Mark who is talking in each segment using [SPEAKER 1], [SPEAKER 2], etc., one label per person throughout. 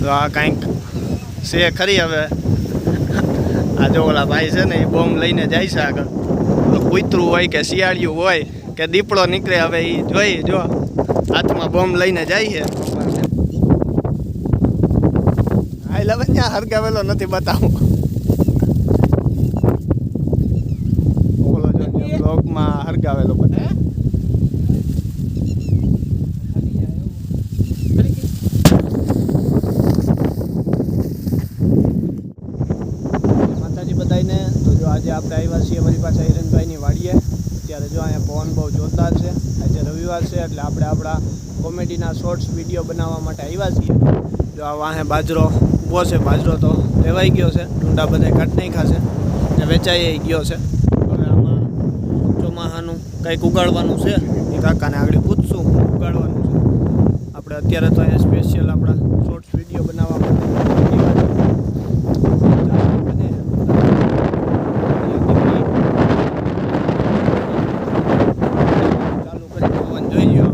[SPEAKER 1] તો આ કાંઈક છે ખરી હવે. આ જો ઓલા ભાઈ છે ને એ બોમ્બ લઈને જાય છે આગળ. કૂતરું હોય કે શિયાળિયું હોય કે દીપડો નીકળે હવે એ જોઈ જો, હાથમાં બોમ્બ લઈને જાય છે. હા એટલે ત્યાં હરગાવેલો નથી બતાવું. બોલો જો બ્લોગમાં હરગાવેલો બતાવે માતાજી બધાઈને તો જો આજે આપણે આવ્યા છીએ અમારી પાસે હિરેનભાઈની વાડીએ. અત્યારે જો અહીંયા પવન બહુ જોરદાર છે. આજે રવિવાર છે એટલે આપણે આપણા કોમેડીના શોર્ટ્સ વીડિયો બનાવવા માટે આવ્યા છીએ. જો આ વાહે બાજરો ઊભો છે, બાજરો તો લેવાઈ ગયો છે. ડુંડા બધા કાટ નહીં ખાશે ને વેચાઈ ગયો છે. હવે આમાં ચોમાહાનું કંઈક ઉગાડવાનું છે. એ કાકાને આગળ પૂછશું. ઉગાડવાનું છે. આપણે અત્યારે તો અહીંયા સ્પેશિયલ આપણા શોર્ટ્સ વીડિયો બનાવવા માટે આવ્યા છીએ. ચાલુ કરી પવન જોઈ લ્યો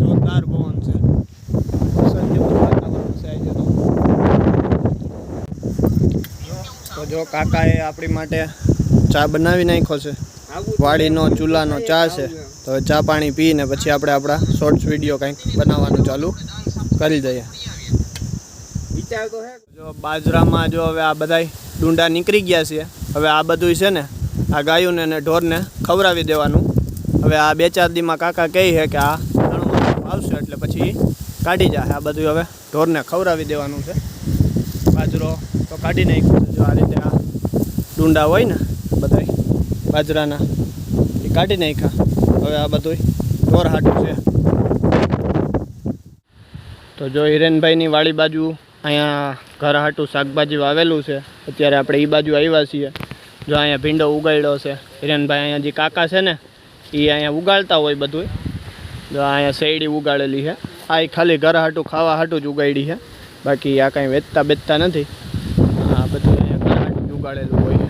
[SPEAKER 1] જોરદાર પવન છે વરસાદ જેવું વાતાવરણ છે આજે તો. તો જો કાકાએ આપણી માટે ચા બનાવી નાખ્યો છે. વાડીનો, ચૂલાનો ચા છે. તો હવે ચા પાણી પીને પછી આપણે આપણા શોર્ટ્સ વીડિયો કંઈક બનાવવાનું ચાલુ કરી દઈએ. જો બાજરામાં જો હવે આ બધાય ડુંડા નીકળી ગયા છે. હવે આ બધું છે ને, આ ગાયુંને અને ઢોરને ખવડાવી દેવાનું. હવે આ બે ચાર દીમાં કાકા કહે છે કે આ આવશે એટલે પછી કાઢી જાય આ બધું હવે ઢોરને ખવડાવી દેવાનું છે. બાજરો તો કાઢી નાખ્યો જો આ રીતે આ ડુંડા હોય ને બધાય, બાજરાના, એ કાઢી નાખ્યા. હવે આ બધું ઢોર હાટું છે. તો જો હિરેનભાઈની વાળી બાજુ અહીંયા ઘર હાટું શાકભાજી વાવેલું છે. અત્યારે આપણે એ બાજુ આવ્યા છીએ. જો અહીંયા ભીંડો ઉગાડ્યો છે. હિરેનભાઈ અહીંયા જે કાકા છે ને એ અહીંયા ઉગાડતા હોય બધું જો અહીંયા શેરડી ઉગાડેલી છે. આ ખાલી ઘર હાટું, ખાવા હાટું જ ઉગાડી છે. બાકી આ કાંઈ વેચતા બેચતા નથી આ બધું અહીંયા ઘર હાટું જ ઉગાડેલું હોય.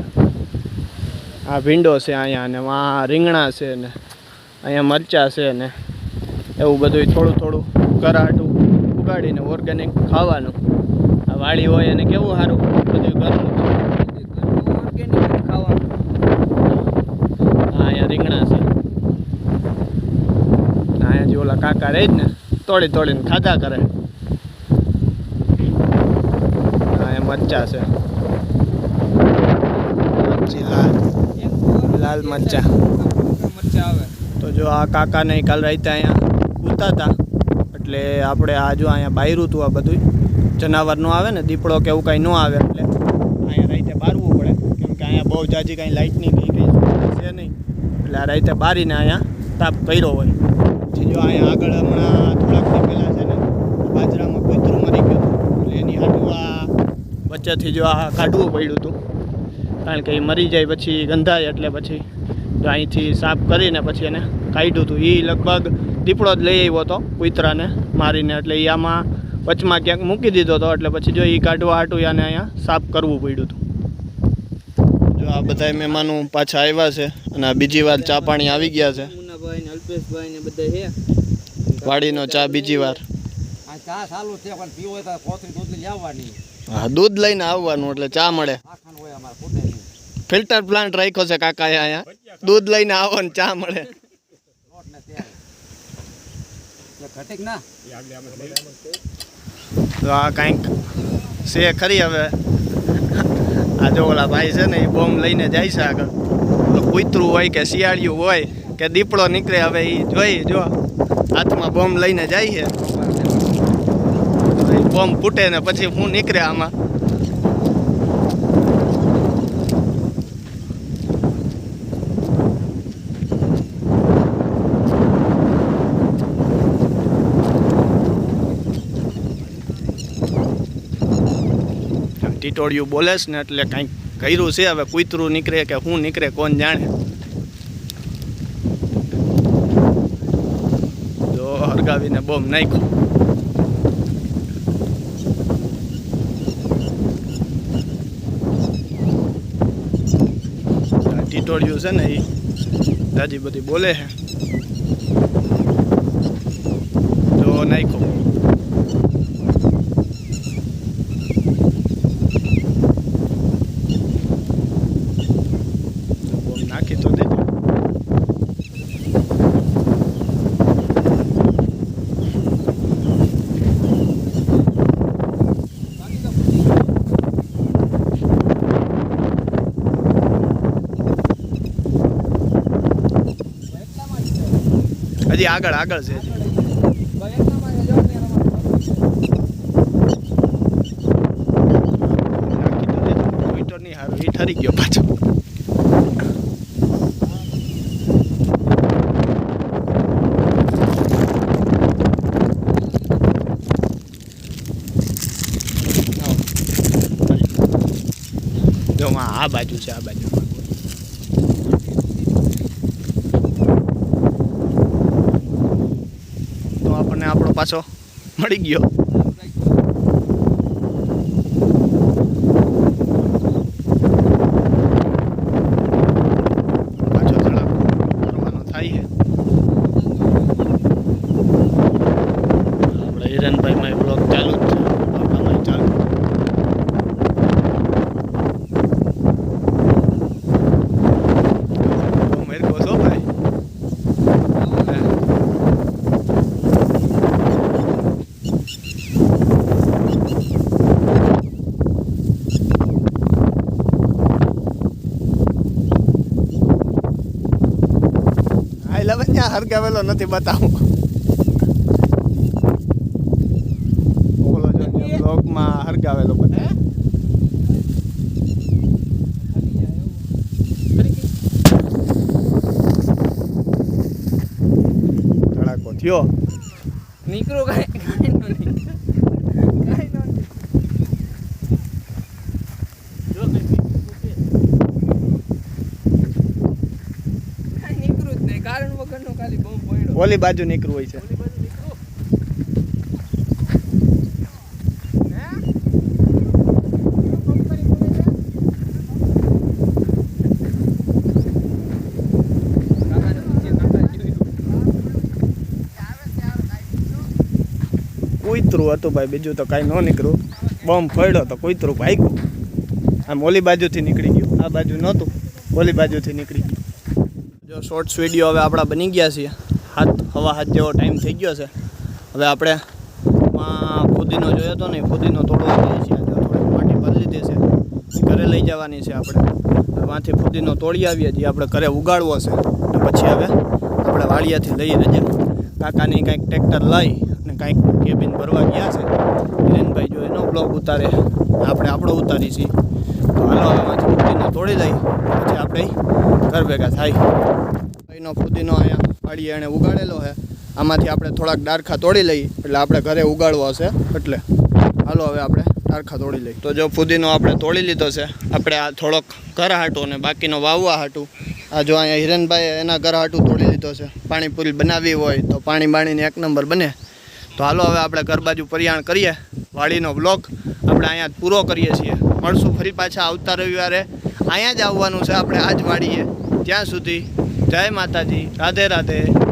[SPEAKER 1] આ ભીંડો છે અહીંયા ને આ રીંગણા છે ને, અહીંયા મરચાં છે ને, એવું બધું થોડું થોડું કરાટું ઉગાડીને ઓર્ગેનિક ખાવાનું. આ વાડી હોય અને કેવું સારું? બધું ઘરનું.
[SPEAKER 2] ઓર્ગેનિક
[SPEAKER 1] અહીંયા રીંગણા છે. અહીંયા ઓલા કાકા રહે જ ને, તોડી તોડીને ખાધા કરે. મરચા છે. મરચી લાલ. લાલ મરચા.
[SPEAKER 2] મરચા આવે
[SPEAKER 1] તો જો આ કાકાને કાલ રાતે અહીંયા કૂતા હતા એટલે આપણે આ જો અહીંયા બાયરું હતું આ બધું જનાવરનું આવે ને, દીપડો કે એવું કાંઈ ન આવે, એટલે અહીંયા રાતે બારવું પડે. કેમ કે અહીંયા બહુ જાજી કાંઈ લાઇટની કંઈ કંઈ છે નહીં. એટલે આ રાતે બારીને અહીંયા તાપ કર્યો હોય. પછી જો અહીંયા આગળ હમણાં થોડાક પહેલાં છે ને, બાજરામાં કૂતરું મરી ગયું એટલે એની હાટું આ વચ્ચેથી જો આ કાઢવું પડ્યું હતું. કારણ કે એ મરી જાય પછી ગંધાય એટલે પછી તો અહીંથી સાફ કરીને પછી એને કાઢ્યું હતું એ લગભગ દીપડો જ લઈ આવ્યો હતો કૂતરાને મારીને. એટલે એ આમાં વચમાં ક્યાંક મૂકી દીધો હતો. એટલે પછી જો એ કાઢવા હાટું એને અહીંયા સાફ કરવું પડ્યું હતું જો આ બધા મહેમાનો પાછા આવ્યા છે અને આ બીજી વાર ચા પાણી આવી ગયા છે. વાડીનો ચા બીજી વાર.
[SPEAKER 3] ચા ચાલુ છે પણ પીવો તો કોથળી દૂધ લઈ આવવાની
[SPEAKER 1] હા, દૂધ લઈને આવવાનું એટલે ચા મળે. ફિલ્ટર પ્લાન્ટ રાખ્યો છે કાકાએ અહીંયા. દૂધ લઈને આવો ને ચા મળે. તો આ કાંઈક છે ખરી હવે. આ જો ઓલા ભાઈ છે ને, એ બોમ્બ લઈને જાય છે આગળ. તો કૂતરું હોય કે શિયાળિયું હોય કે દીપડો નીકળે, હવે એ જોઈ, જો. હાથમાં બોમ્બ લઈને જાય છે. બોમ્બ ફૂટે ને પછી હું નીકળે આમાં ટીટોળિયું બોલે છે ને એટલે કંઈક કર્યું છે, હવે કૂતરું નીકળે કે હું નીકળે કોણ જાણે. જો હરગાવીને બોમ્બ નાખ્યો આ ટીટોળિયું છે ને એ દાદી બધી બોલે છે જો નાખ્યો હજી આગળ આગળ છે. ઠરી ગયો પાછો. આ બાજુ છે આ બાજુ તો આપણને આપણો પાછો મળી ગયો પાછો તળાવ ફરવાનો થાય છે આપણે હિરણભાઈમાં બ્લોગ ચાલુ જ છે આપણામાં ચાલુ જ છે. બહુ મેરકો છો ભાઈ હે. એટલે ત્યાં હરગાવેલો નથી બતાવું. બોલો જો બ્લોગમાં હરગાવેલો બતાવે ધડાકો થયો.
[SPEAKER 2] નીકળો કાંઈ નો નહીં. કાંઈ નીકળ્યું જ નહીં કારણ વગરનો ખાલી બોમ્બ પડ્યો
[SPEAKER 1] ઓલી બાજુ નીકળવું હોય છે. કુતરું હતું ભાઈ બીજું તો કાંઈ ન નીકળ્યું. બોમ્બ ફળ્યો તો કુતરું ભાગ્યું. આમ ઓલી બાજુથી નીકળી ગયું. આ બાજુ નહોતું. ઓલી બાજુથી નીકળી ગયું. જો શોર્ટ્સ વીડિયો હવે આપણા બની ગયા છીએ. હાથ હવા હાથ જેવો ટાઈમ થઈ ગયો છે. હવે આપણે ફુદીનો જોયો હતો ને, ફુદીનો થોડો જઈએ છીએ થોડી માટી બદલી દેશે ઘરે લઈ જવાની છે આપણે. વાંથી ફુદીનો તોડી આવીએ છીએ, આપણે ઘરે ઉગાડવો છે. અને પછી હવે આપણે વાળિયાથી લઈ રજા કાકાની કાંઈક ટ્રેક્ટર લઈ અને કાંઈક કેબિન ભરવા ગયા છે. હિરેનભાઈ જો એનો બ્લોગ ઉતારે. આપણે આપણો ઉતારી છીએ. તો હાલો, હવે વાંથી ફુદીનો તોડી લઈ, પછી આપણે ઘર ભેગા થાય. એનો ફુદીનો અહીંયા પાડીએ એણે ઉગાડેલો છે. આમાંથી આપણે થોડાક ડારખા તોડી લઈએ, એટલે આપણે ઘરે ઉગાડવો હશે, એટલે. હાલો હવે આપણે ડારખા તોડી લઈએ. તો જો ફુદીનો આપણે તોડી લીધો છે, આપણે આ થોડોક ઘર હાટું અને બાકીનો વાવવા હાટું. આ જો અહીંયા હિરણભાઈ એના ઘર હાટું તોડી લીધો છે, પાણીપુરી બનાવવી હોય તો પાણી બાણીને એક નંબર બને. તો હાલો હવે આપણે ઘર બાજુ પરિયાણ કરીએ, વાડીનો બ્લોક આપણે અહીંયા પૂરો કરીએ છીએ. મળશું ફરી પાછા આવતા રવિવારે. અહીંયા જ આવવાનું છે આપણે આજ વાડીએ, ત્યાં સુધી જય માતાજી. રાધે રાધે.